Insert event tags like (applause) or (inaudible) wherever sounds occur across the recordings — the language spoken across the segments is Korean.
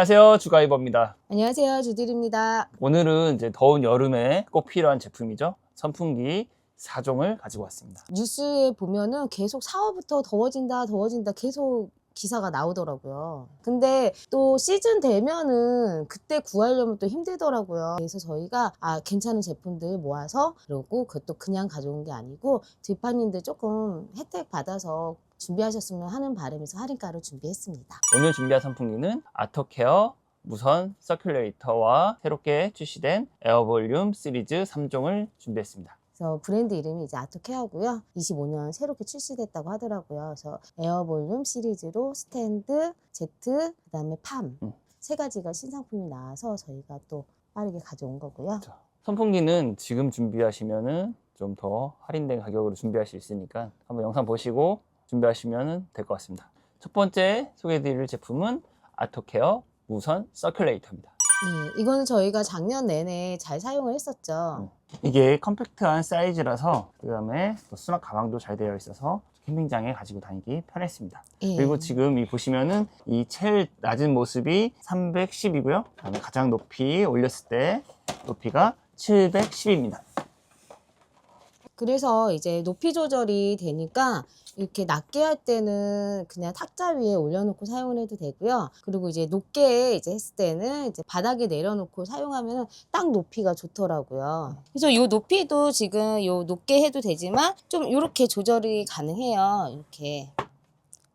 안녕하세요. 주가이버입니다. 안녕하세요. 주딜입니다. 오늘은 이제 더운 여름에 꼭 필요한 제품이죠. 선풍기 4종을 가지고 왔습니다. 뉴스에 보면은 계속 4월부터 더워진다, 더워진다 계속 기사가 나오더라고요. 근데 또 시즌 되면은 그때 구하려면 또 힘들더라고요. 그래서 저희가 아, 괜찮은 제품들 모아서 그러고 그것도 그냥 가져온 게 아니고 뒷판님들 조금 혜택 받아서 준비하셨으면 하는 바람에서 할인가를 준비했습니다. 오늘 준비한 선풍기는 아토케어 무선 서큘레이터와 새롭게 출시된 에어볼륨 시리즈 3종을 준비했습니다. 그래서 브랜드 이름이 이제 아토케어고요. 25년 새롭게 출시됐다고 하더라고요. 그래서 에어볼륨 시리즈로 스탠드, 제트, 그다음에 팜. 음. 세 가지가 신상품이 나와서 저희가 또 빠르게 가져온 거고요. 선풍기는 지금 준비하시면은 좀 더 할인된 가격으로 준비할 수 있으니까 한번 영상 보시고 준비하시면 될 것 같습니다. 첫 번째 소개해드릴 제품은 아토케어 무선 서큘레이터입니다. 네, 이거는 저희가 작년 내내 잘 사용을 했었죠. 이게 컴팩트한 사이즈라서 그다음에 또 수납 가방도 잘 되어 있어서 캠핑장에 가지고 다니기 편했습니다. 예. 그리고 지금 이 보시면은 이 제일 낮은 모습이 310이고요. 그다음에 가장 높이 올렸을 때 높이가 710입니다. 그래서 이제 높이 조절이 되니까 이렇게 낮게 할 때는 그냥 탁자 위에 올려놓고 사용을 해도 되고요. 그리고 이제 높게 이제 했을 때는 이제 바닥에 내려놓고 사용하면 딱 높이가 좋더라고요. 그래서 이 높이도 지금 요 높게 해도 되지만 좀 이렇게 조절이 가능해요. 이렇게.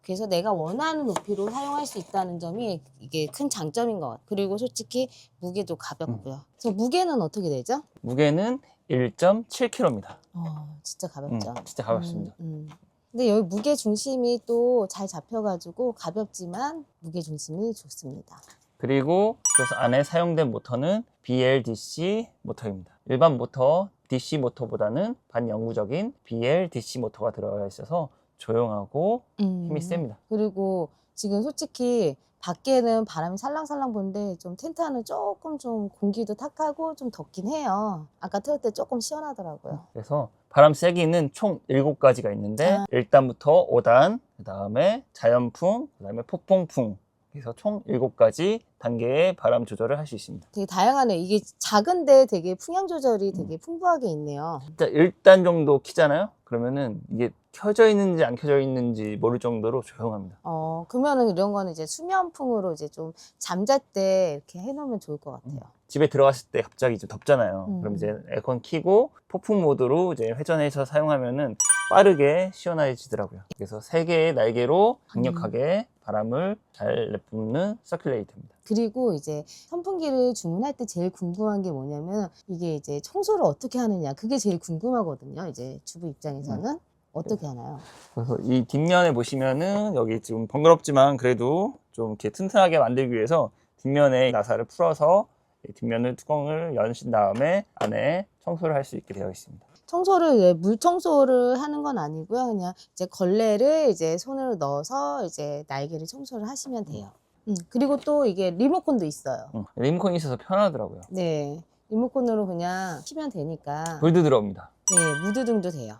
그래서 내가 원하는 높이로 사용할 수 있다는 점이 이게 큰 장점인 것 같아요. 그리고 솔직히 무게도 가볍고요. 그래서 무게는 어떻게 되죠? 무게는 1.7kg입니다. 어, 진짜 음, 가볍죠. 진짜 가볍습니다. 음, 음. 근데 여기 무게 중심이 또 잘 잡혀가지고 가볍지만 무게 중심이 좋습니다. 그리고 그 안에 사용된 모터는 BLDC 모터입니다. 일반 모터 DC 모터보다는 반영구적인 BLDC 모터가 들어가 있어서 조용하고 음. 힘이 셉니다. 그리고 지금 솔직히 밖에는 바람이 살랑살랑 부는데 좀 텐트 안은 조금 좀 공기도 탁하고 좀 덥긴 해요. 아까 틀을 때 조금 시원하더라고요. 그래서 바람 세기는 총 7가지가 있는데 아. 1단부터 5단, 그 다음에 자연풍, 그 다음에 폭풍풍 그래서 총 7가지 단계의 바람 조절을 할 수 있습니다. 되게 다양하네요. 이게 작은데 되게 풍량 조절이 음. 되게 풍부하게 있네요. 진짜 1단 정도 키잖아요? 그러면은 이게 켜져 있는지 안 켜져 있는지 모를 정도로 조용합니다. 어, 그러면은 이런 거는 이제 수면풍으로 이제 좀 잠잘 때 이렇게 해놓으면 좋을 것 같아요. 집에 들어갔을 때 갑자기 이제 덥잖아요. 음. 그럼 이제 에어컨 키고 폭풍 모드로 이제 회전해서 사용하면은 빠르게 시원해지더라고요. 그래서 세 개의 날개로 강력하게 바람을 잘 내뿜는 서큘레이터입니다. 그리고 이제 선풍기를 주문할 때 제일 궁금한 게 뭐냐면 이게 이제 청소를 어떻게 하느냐 그게 제일 궁금하거든요. 이제 주부 입장에서는 어떻게 하나요? 그래서 이 뒷면에 보시면은 여기 지금 번거롭지만 그래도 좀 이렇게 튼튼하게 만들기 위해서 뒷면에 나사를 풀어서 이 뒷면을 뚜껑을 여신 다음에 안에 청소를 할 수 있게 되어 있습니다. 청소를 이제 물 청소를 하는 건 아니고요. 그냥 이제 걸레를 이제 손으로 넣어서 이제 날개를 청소를 하시면 돼요. 음, 그리고 또 이게 리모컨도 있어요. 음, 리모컨이 있어서 편하더라고요. 네. 리모컨으로 그냥 키면 되니까. 불도 들어옵니다. 네, 무드등도 돼요.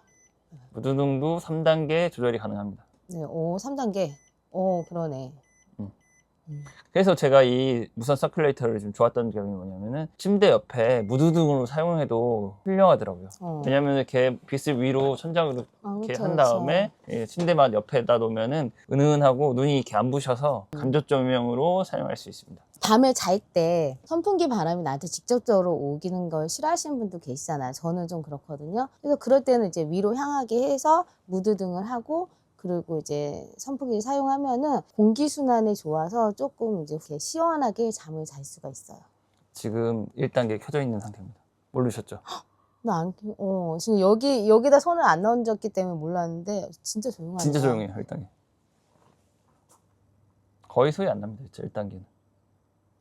무드등도 3단계 조절이 가능합니다. 네, 오, 3단계. 오, 그러네. 음. 음. 그래서 제가 이 무선 서큘레이터를 좀 좋았던 점이 뭐냐면은 침대 옆에 무드등으로 사용해도 훌륭하더라고요. 어. 왜냐면 이렇게 빛을 위로 천장 으로 아, 이렇게 그쵸, 한. 다음에 예, 침대만 옆에다 놓으면은 은은하고 눈이 이렇게 안 부셔서 음. 간접 조명으로 사용할 수 있습니다. 밤에 잘 때 선풍기 바람이 나한테 직접적으로 오기는 걸 싫어하시는 분도 계시잖아요. 저는 좀 그렇거든요. 그래서 그럴 때는 이제 위로 향하게 해서 무드 등을 하고 그리고 이제 선풍기를 사용하면은 공기 순환이 좋아서 조금 이제 이렇게 시원하게 잠을 잘 수가 있어요. 지금 1단계 켜져 있는 상태입니다. 모르셨죠? 나안 어, 지금 여기 여기다 손을 안 얹었기 때문에 몰랐는데 진짜 조용하네요. 진짜 조용해요, 1단계. 거의 소리 안 납니다, 진짜 1단계는.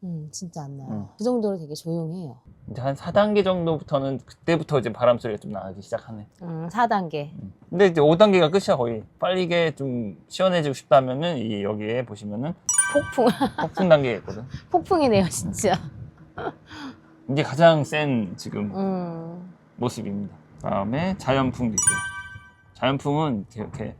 음, 진짜 안 나요. 음. 그 정도로 되게 조용해요. 이제 한 4단계 정도부터는 그때부터 이제 바람 소리가 좀 나기 시작하네. 음, 4단계. 근데 이제 5단계가 끝이야 거의. 빨리 이게 좀 시원해지고 싶다면은 이 여기에 보시면은 폭풍 폭풍 단계가 있거든. (laughs) 폭풍이네요, 진짜. 이게 가장 센 지금 음. 모습입니다. 다음에 자연풍도 있고요. 자연풍은 이렇게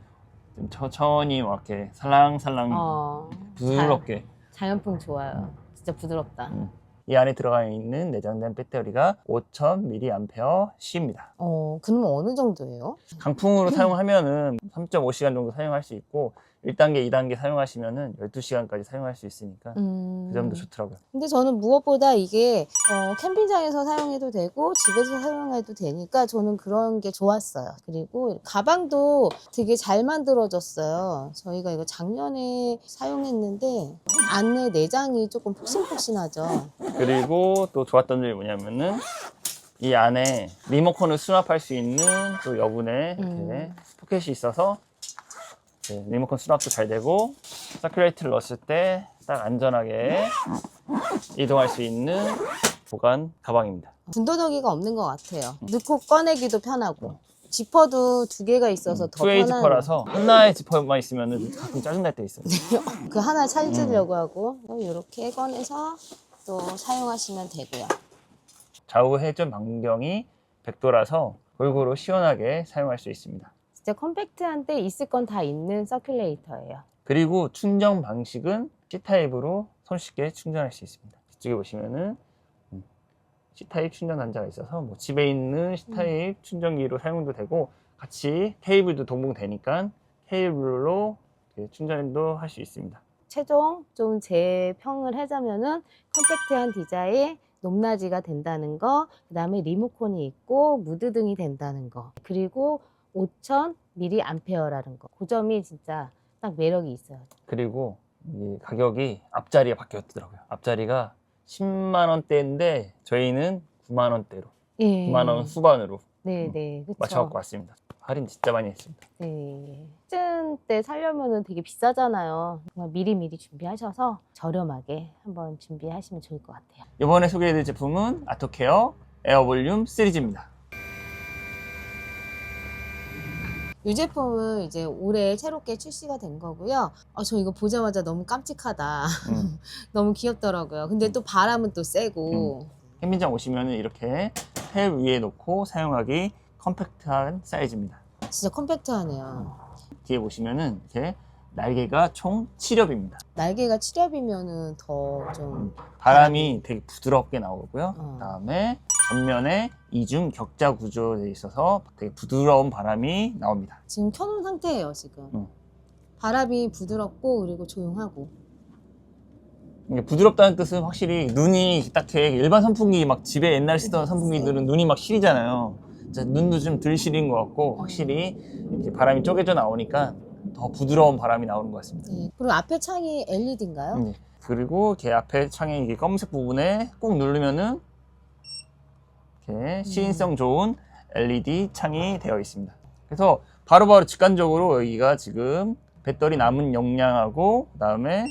좀 천천히 막 이렇게 살랑살랑 어. 부드럽게 자연풍 좋아요. 진짜 부드럽다. 음. 이 안에 들어가 있는 내장된 배터리가 5000mAh입니다. 어, 그러면 어느 정도예요? 강풍으로 사용하면은 (laughs) 3.5시간 정도 사용할 수 있고 1단계, 2단계 사용하시면은 12시간까지 사용할 수 있으니까 음. 그 점도 좋더라고요. 근데 저는 무엇보다 이게 어, 캠핑장에서 사용해도 되고 집에서 사용해도 되니까 저는 그런 게 좋았어요. 그리고 가방도 되게 잘 만들어졌어요. 저희가 이거 작년에 사용했는데 안에 내장이 조금 폭신폭신하죠. 그리고 또 좋았던 점이 뭐냐면은 이 안에 리모컨을 수납할 수 있는 또 여분의 이렇게 음. 포켓이 있어서 네, 리모컨 수납도 잘 되고 서큘레이트를 넣었을 때 딱 안전하게 이동할 수 있는 보관 가방입니다. 군더더기가 없는 것 같아요. 넣고 꺼내기도 편하고 지퍼도 두 개가 있어서 더 투웨이 편한. 지퍼라서 하나의 지퍼만 있으면 가끔 짜증날 때 있어요. (laughs) 그 하나 찾으려고 음. 하고 이렇게 꺼내서 또 사용하시면 되고요. 좌우 회전 반경이 100도라서 골고루 시원하게 사용할 수 있습니다. 진짜 컴팩트한데 있을 건 다 있는 서큘레이터예요. 그리고 충전 방식은 C타입으로 손쉽게 충전할 수 있습니다. 이쪽에 보시면은 음, C타입 충전 단자가 있어서 뭐 집에 있는 C타입 충전기로 사용도 되고 같이 케이블도 동봉되니까 케이블로 충전도 할 수 있습니다. 최종 좀 재평을 하자면은 컴팩트한 디자인, 높낮이가 된다는 거, 그 다음에 리모컨이 있고 무드등이 된다는 거, 그리고 5000mAh라는 거. 그 점이 진짜 딱 매력이 있어요. 그리고 이 가격이 앞자리가 바뀌었더라고요. 앞자리가 10만 원대인데 저희는 9만 원대로, 예. 9만 원 후반으로 네, 네, 그렇죠. 맞춰갖고 왔습니다. 할인 진짜 많이 했습니다. 네. 시즌 때 살려면은 되게 비싸잖아요. 정말 미리미리 준비하셔서 저렴하게 한번 준비하시면 좋을 것 같아요. 이번에 소개해드릴 제품은 아토케어 에어볼륨 시리즈입니다. 이 제품은 이제 올해 새롭게 출시가 된 거고요. 아, 저 이거 보자마자 너무 깜찍하다. 음. (laughs) 너무 귀엽더라고요. 근데 또 바람은 또 세고. 캠핑장 오시면 이렇게 탭 위에 놓고 사용하기 컴팩트한 사이즈입니다. 진짜 컴팩트하네요. 뒤에 보시면은 이렇게 날개가 총 7엽입니다. 날개가 7엽이면은 더 좀. 바람이 되게 부드럽게 나오고요. 어. 그다음에 전면에 이중 격자 구조되어 있어서 되게 부드러운 바람이 나옵니다. 지금 켜놓은 상태예요, 지금. 음. 바람이 부드럽고, 그리고 조용하고. 이게 부드럽다는 뜻은 확실히 눈이 딱히 일반 선풍기 막 집에 옛날 쓰던 선풍기들은 눈이 막 시리잖아요. 진짜 눈도 좀 덜 시린 것 같고 확실히 이렇게 바람이 쪼개져 나오니까 더 부드러운 바람이 나오는 것 같습니다. 네. 그리고 앞에 창이 LED인가요? 네. 그리고 걔 앞에 창에 이게 검은색 부분에 꼭 누르면은 이렇게 시인성 좋은 LED 창이 되어 있습니다. 그래서 바로바로 직관적으로 여기가 지금 배터리 남은 용량하고 그다음에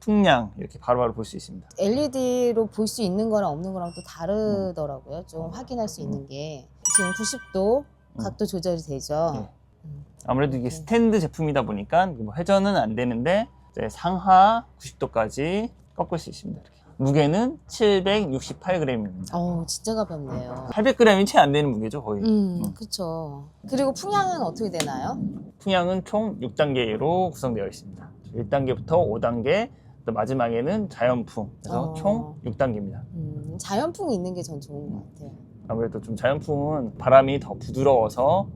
풍량 이렇게 바로바로 볼 수 있습니다. LED로 볼 수 있는 거랑 없는 거랑 또 다르더라고요. 좀 확인할 수 있는 게. 지금 90도 음. 각도 조절이 되죠. 네. 음. 아무래도 이게 네. 스탠드 제품이다 보니까 뭐 회전은 안 되는데 이제 상하 90도까지 꺾을 수 있습니다. 이렇게. 무게는 768g입니다. 어우, 진짜 가볍네요. 800g이 채 안 되는 무게죠, 거의. 음, 음. 그쵸. 그리고 풍향은 어떻게 되나요? 풍향은 총 6단계로 구성되어 있습니다. 1단계부터 5단계, 또 마지막에는 자연풍. 그래서 어. 총 6단계입니다. 음, 자연풍이 있는 게 전 좋은 것 같아요. 아무래도 좀 자연풍은 바람이 더 부드러워서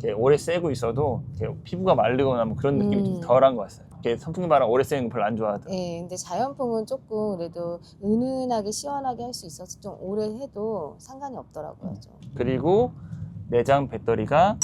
이렇게 오래 쐬고 있어도 이렇게 피부가 마르거나 뭐 그런 느낌이 음. 좀 덜한 것 같아요. 이렇게 선풍기 바람 오래 쐬는 거 별로 안 좋아하더라고요. 예, 근데 자연풍은 조금 그래도 은은하게 시원하게 할 수 있어서 좀 오래 해도 상관이 없더라고요. 좀. 그리고 내장 배터리가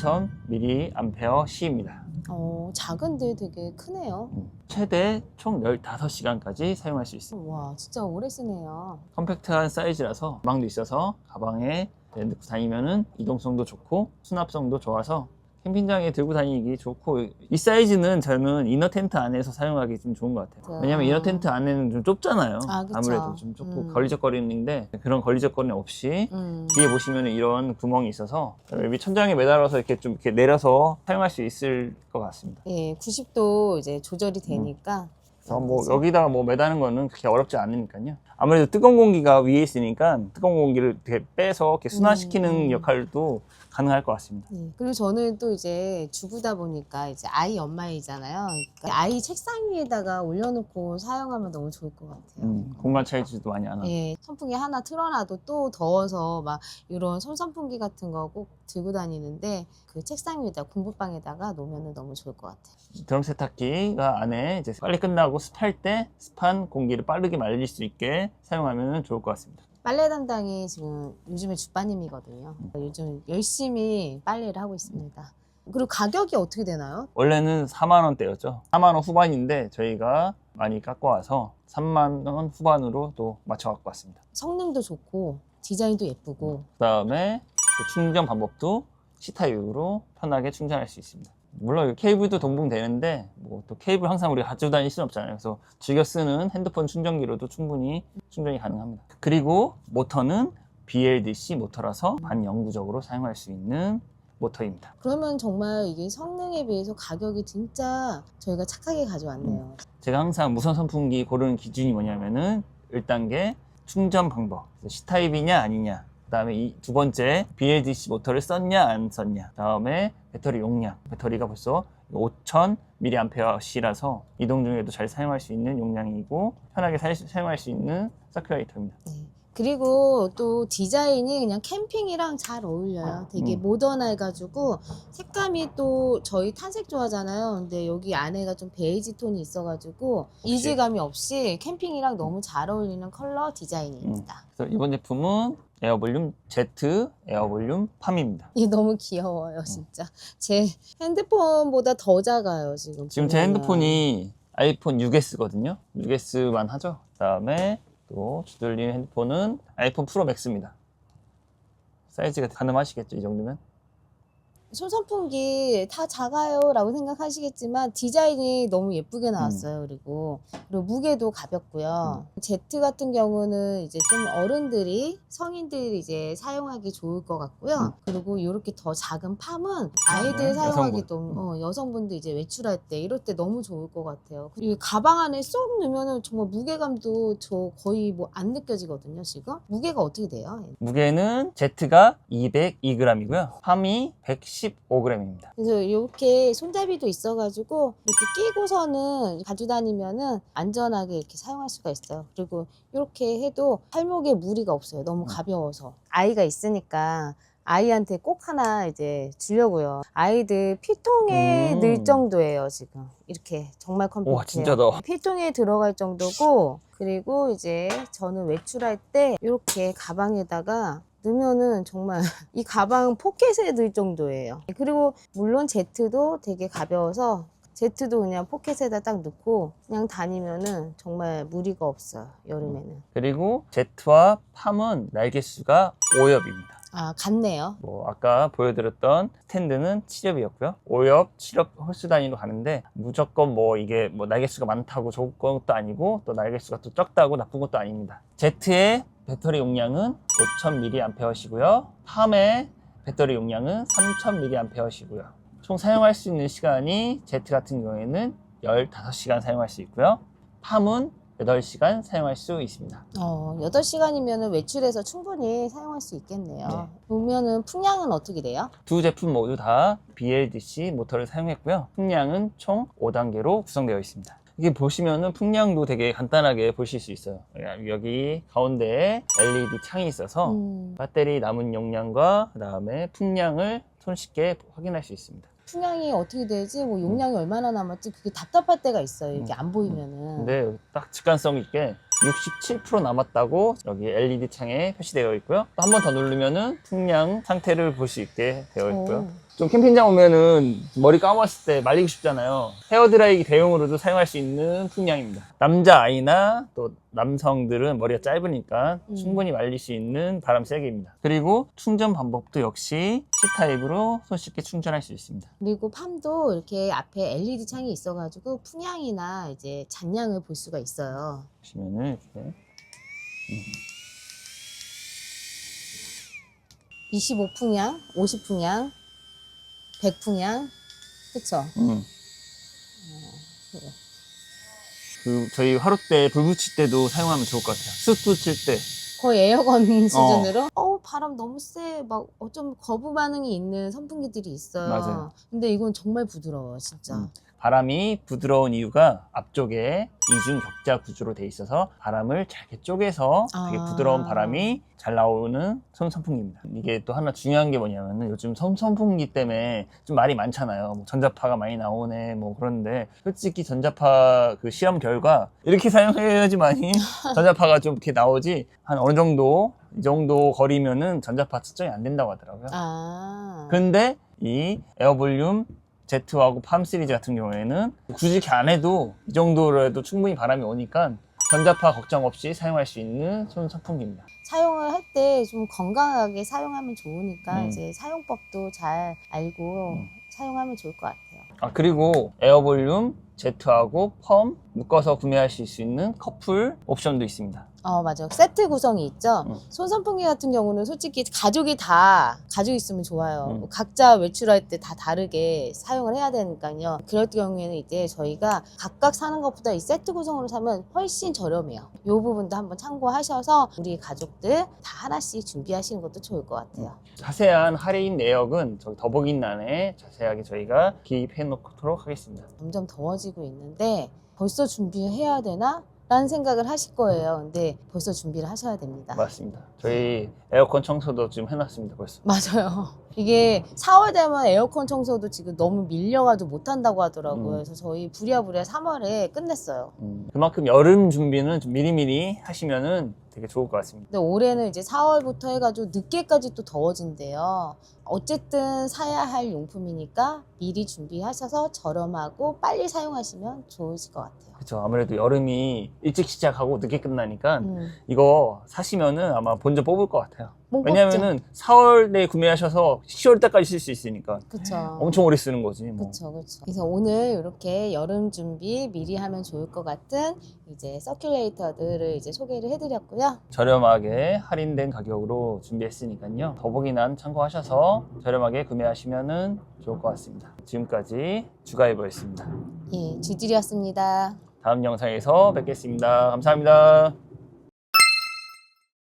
5000mAh입니다. 어, 작은데 되게 크네요. 최대 총 15시간까지 사용할 수 있습니다. 와, 진짜 오래 쓰네요. 컴팩트한 사이즈라서 가방도 있어서 가방에 넣고 다니면은 이동성도 좋고 수납성도 좋아서 캠핑장에 들고 다니기 좋고 이 사이즈는 저는 이너 텐트 안에서 사용하기 좀 좋은 것 같아요. 왜냐면 아. 이너 텐트 안에는 좀 좁잖아요. 아, 그쵸. 아무래도 좀 좁고 음. 걸리적거리는데 그런 걸리적거림 없이 음. 뒤에 보시면 이런 구멍이 있어서 여기 천장에 매달아서 이렇게 좀 이렇게 내려서 사용할 수 있을 것 같습니다. 예, 90도 이제 조절이 되니까. 그래서 뭐 여기다가 뭐 매다는 거는 그렇게 어렵지 않으니까요. 아무래도 뜨거운 공기가 위에 있으니까 뜨거운 공기를 이렇게 빼서 이렇게 순환시키는 음. 역할도 가능할 것 같습니다. 네. 그리고 저는 또 이제 주부다 보니까 이제 아이 엄마이잖아요. 그러니까 아이 책상 위에다가 올려놓고 사용하면 너무 좋을 것 같아요. 음, 공간 차이지도 많이 안 하고. 예, 선풍기 하나 틀어놔도 또 더워서 막 이런 손선풍기 같은 거 꼭 들고 다니는데 그 책상 위에다 공부방에다가 놓으면 너무 좋을 것 같아요. 드럼 세탁기가 안에 이제 빨리 끝나고 습할 때 습한 공기를 빠르게 말릴 수 있게 사용하면 좋을 것 같습니다. 빨래 담당이 지금 요즘에 주빠님이거든요. 요즘 열심히 빨래를 하고 있습니다. 그리고 가격이 어떻게 되나요? 원래는 4만 원대였죠. 4만 원 후반인데 저희가 많이 깎아와서 3만 원 후반으로 또 맞춰 갖고 왔습니다. 성능도 좋고 디자인도 예쁘고 그다음에 또 충전 방법도 C타입으로 편하게 충전할 수 있습니다. 물론 케이블도 동봉되는데 뭐 또 케이블 항상 우리가 가지고 다닐 수는 없잖아요. 그래서 즐겨 쓰는 핸드폰 충전기로도 충분히 충전이 가능합니다. 그리고 모터는 BLDC 모터라서 반영구적으로 사용할 수 있는 모터입니다. 그러면 정말 이게 성능에 비해서 가격이 진짜 저희가 착하게 가져왔네요. 제가 항상 무선 선풍기 고르는 기준이 뭐냐면은 1단계 충전 방법 C타입이냐 아니냐 그 다음에 이 두 번째 BLDC 모터를 썼냐 안 썼냐 그 다음에 배터리 용량 배터리가 벌써 5000mAh라서 이동 중에도 잘 사용할 수 있는 용량이고 편하게 사, 사용할 수 있는 서큘레이터입니다 네. 그리고 또 디자인이 그냥 캠핑이랑 잘 어울려요. 되게 음. 모던해가지고 색감이 또 저희 탄색 좋아하잖아요. 근데 여기 안에가 좀 베이지 톤이 있어가지고 이질감이 없이 캠핑이랑 너무 잘 어울리는 컬러 디자인입니다. 그래서 이번 제품은 에어볼륨 Z 에어볼륨 팜입니다 이게 너무 귀여워요, 진짜. 제 핸드폰보다 더 작아요, 지금. 지금 제 보면은. 핸드폰이 아이폰 6S거든요. 6S만 하죠. 그다음에 또 주돌림 핸드폰은 아이폰 프로 맥스입니다. 사이즈가 가늠하시겠죠, 이 정도면? 손선풍기 다 작아요라고 생각하시겠지만 디자인이 너무 예쁘게 나왔어요. 음. 그리고 그리고 무게도 가볍고요. Z 같은 경우는 이제 좀 어른들이 성인들이 이제 사용하기 좋을 것 같고요. 음. 그리고 이렇게 더 작은 팜은 아이들 네, 사용하기도 여성분. 어, 여성분들 이제 외출할 때 이럴 때 너무 좋을 것 같아요. 이 가방 안에 쏙 넣으면은 정말 무게감도 저 거의 뭐 안 느껴지거든요. 지금 무게가 어떻게 돼요? 무게는 Z가 202g이고요. 팜이 115g입니다. 그래서 이렇게 손잡이도 있어가지고 이렇게 끼고서는 가지고 다니면은 안전하게 이렇게 사용할 수가 있어요. 그리고 이렇게 해도 팔목에 무리가 없어요. 너무 음. 가벼워서 아이가 있으니까 아이한테 꼭 하나 이제 주려고요. 아이들 피통에 음. 넣을 정도예요 지금 이렇게 정말 컴팩트해요. 와, 진짜 더. 피통에 들어갈 정도고 그리고 이제 저는 외출할 때 이렇게 가방에다가 넣으면은 정말 (laughs) 이 가방 포켓에 넣을 정도예요. 그리고 물론 제트도 되게 가벼워서 제트도 그냥 포켓에다 딱 넣고 그냥 다니면은 정말 무리가 없어요 여름에는. 그리고 Z와 팜은 날개수가 5엽입니다. 아 같네요. 뭐 아까 보여드렸던 스탠드는 7엽이었고요. 5엽, 7엽 홀수 단위로 가는데 무조건 뭐 이게 뭐 날개수가 많다고 좋은 것도 아니고 또 날개수가 또 적다고 나쁜 것도 아닙니다. Z의 배터리 용량은 5000mAh시고요. 팜의 배터리 용량은 3000mAh시고요. 총 사용할 수 있는 시간이 Z 같은 경우에는 15시간 사용할 수 있고요. 팜은 8시간 사용할 수 있습니다. 어 8시간이면은 외출해서 충분히 사용할 수 있겠네요. 네. 보면은 풍량은 어떻게 돼요? 두 제품 모두 다 BLDC 모터를 사용했고요. 풍량은 총 5단계로 구성되어 있습니다. 이게 보시면은 풍량도 되게 간단하게 보실 수 있어요. 여기 가운데에 LED 창이 있어서 음, 배터리 남은 용량과 그 다음에 풍량을 손쉽게 확인할 수 있습니다. 풍량이 어떻게 되지? 뭐 용량이 얼마나 남았지? 그게 답답할 때가 있어요. 이렇게 음. 안 보이면은. 근데 딱 직관성 있게 67% 남았다고 여기 LED 창에 표시되어 있고요. 한번 더 누르면은 풍량 상태를 볼 수 있게 되어 있고요. 오. 좀 캠핑장 오면은 머리 감았을 때 말리고 싶잖아요. 헤어드라이기 대용으로도 사용할 수 있는 풍량입니다. 남자 아이나 또 남성들은 머리가 짧으니까 음. 충분히 말릴 수 있는 바람 세기입니다. 그리고 충전 방법도 역시 C타입으로 손쉽게 충전할 수 있습니다. 그리고 팜도 이렇게 앞에 LED 창이 있어가지고 풍량이나 이제 잔량을 볼 수가 있어요. 보시면은 이렇게 25풍량, 50풍량, 100풍량, 그쵸? 음. 그 저희 화롯대 불 붙일 때도 사용하면 좋을 것 같아요. 숯 붙일 때. 거의 에어건 수준으로 어 바람 너무 세 막 어쩜 거부 반응이 있는 선풍기들이 있어요. 맞아요. 근데 이건 정말 부드러워요, 진짜. 음. 바람이 부드러운 이유가 앞쪽에 이중 격자 구조로 돼 있어서 바람을 잘게 쪼개서 되게 아. 부드러운 바람이 잘 나오는 손 선풍기입니다. 이게 또 하나 중요한 게 뭐냐면은 요즘 손 선풍기 때문에 좀 말이 많잖아요. 뭐 전자파가 많이 나오네 뭐 그런데 솔직히 전자파 그 시험 결과 이렇게 (laughs) 사용해야지만이 전자파가 좀 이렇게 나오지 한 어느 정도 이 정도 거리면은 전자파 측정이 안 된다고 하더라고요. 아. 근데 이 에어볼륨 Z하고 팜 시리즈 같은 경우에는 굳이 이렇게 안 해도 이 정도로 해도 충분히 바람이 오니까 전자파 걱정 없이 사용할 수 있는 손 선풍기입니다. 사용을 할 때 좀 건강하게 사용하면 좋으니까 음. 이제 사용법도 잘 알고 음. 사용하면 좋을 것 같아요. 아 그리고 에어볼륨 Z하고 펌 묶어서 구매하실 수 있는 커플 옵션도 있습니다. 어, 맞아. 세트 구성이 있죠. 음. 손 선풍기 같은 경우는 솔직히 가족이 다 가지고 있으면 좋아요. 음. 뭐 각자 외출할 때 다 다르게 사용을 해야 되니까요. 그럴 경우에는 이제 저희가 각각 사는 것보다 이 세트 구성으로 사면 훨씬 저렴해요. 이 부분도 한번 참고하셔서 우리 가족들 다 하나씩 준비하시는 것도 좋을 것 같아요. 자세한 할인 내역은 저기 더보기란에 자세하게 저희가 기입해 놓도록 하겠습니다. 점점 더워지고 있는데 벌써 준비해야 되나? 라는 생각을 하실 거예요. 근데 벌써 준비를 하셔야 됩니다. 맞습니다. 저희 에어컨 청소도 지금 해놨습니다 벌써. 맞아요. 이게 4월 되면 에어컨 청소도 지금 너무 밀려가지고 못한다고 하더라고요. 음. 그래서 저희 부랴부랴 3월에 끝냈어요. 음, 그만큼 여름 준비는 좀 미리미리 하시면은 되게 좋을 것 같습니다. 근데 올해는 이제 4월부터 해가지고 늦게까지 또 더워진대요. 어쨌든 사야 할 용품이니까 미리 준비하셔서 저렴하고 빨리 사용하시면 좋으실 것 같아요. 그렇죠. 아무래도 여름이 일찍 시작하고 늦게 끝나니까 음, 이거 사시면은 아마 본전 뽑을 것 같아요. 못 왜냐면은 4월에 구매하셔서 10월 때까지 쓸 수 있으니까 그쵸. 엄청 오래 쓰는 거지. 뭐. 그쵸, 그쵸. 그래서 오늘 이렇게 여름 준비 미리 하면 좋을 것 같은 이제 서큘레이터들을 이제 소개를 해드렸고요. 저렴하게 할인된 가격으로 준비했으니까요. 더보기란 참고하셔서 저렴하게 구매하시면은 좋을 것 같습니다. 지금까지 주가이버였습니다. 예, 주질이었습니다. 다음 영상에서 뵙겠습니다. 감사합니다.